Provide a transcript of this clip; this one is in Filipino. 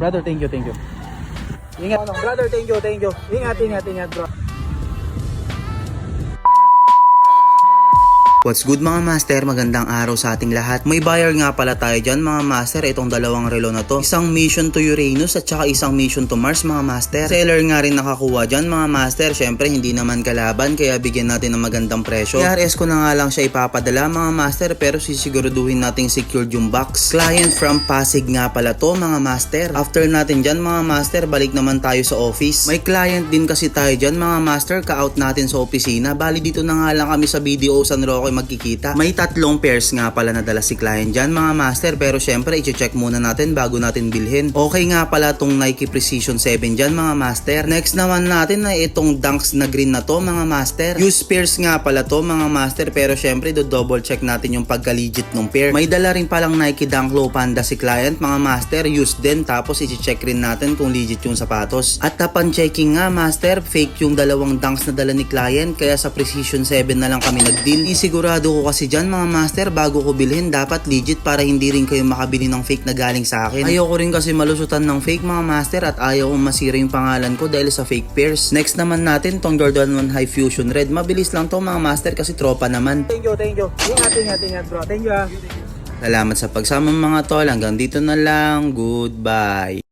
Brother, thank you, thank you. Ingat, brother, thank you, thank you. Ingat, ingat, ingat, bro. What's good mga master? Magandang araw sa ating lahat. May buyer nga pala tayo dyan mga master. Itong dalawang relo na to. Isang mission to Uranus at saka isang mission to Mars mga master. Seller nga rin nakakuha dyan mga master. Syempre hindi naman kalaban kaya bigyan natin ng magandang presyo. IRS ko na nga lang siya ipapadala mga master pero sisiguraduhin nating secured yung box. Client from Pasig nga pala to mga master. After natin dyan mga master balik naman tayo sa office. May client din kasi tayo dyan mga master. Ka-out natin sa opisina. Bali dito na nga lang kami sa BDO San Roque magkikita. May tatlong pairs nga pala na dala si client dyan mga master pero syempre i-check muna natin bago natin bilhin. Okay nga pala tong Nike Precision 7 dyan mga master. Next naman natin na itong Dunks na green na to mga master. Use pairs nga pala to mga master pero syempre do double check natin yung pagka-legit ng pair. May dala rin palang Nike Dunk Low Panda si client mga master. Use din tapos i-check rin natin kung legit yung sapatos. At upon checking nga master, fake yung dalawang dunks na dala ni client kaya sa Precision 7 na lang kami nag-deal. Isigurado ko kasi dyan mga master bago ko bilhin dapat legit para hindi rin kayo makabili ng fake na galing sa akin. Ayoko rin kasi malusutan ng fake mga master at ayaw kong masira yung pangalan ko dahil sa fake pairs. Next naman natin tong Jordan 1 High Fusion Red. Mabilis lang to mga master kasi tropa naman. Thank you, thank you. Ingat, ingat, ingat, bro. Thank you, ah. Salamat sa pagsama mga tol. Hanggang dito na lang. Goodbye.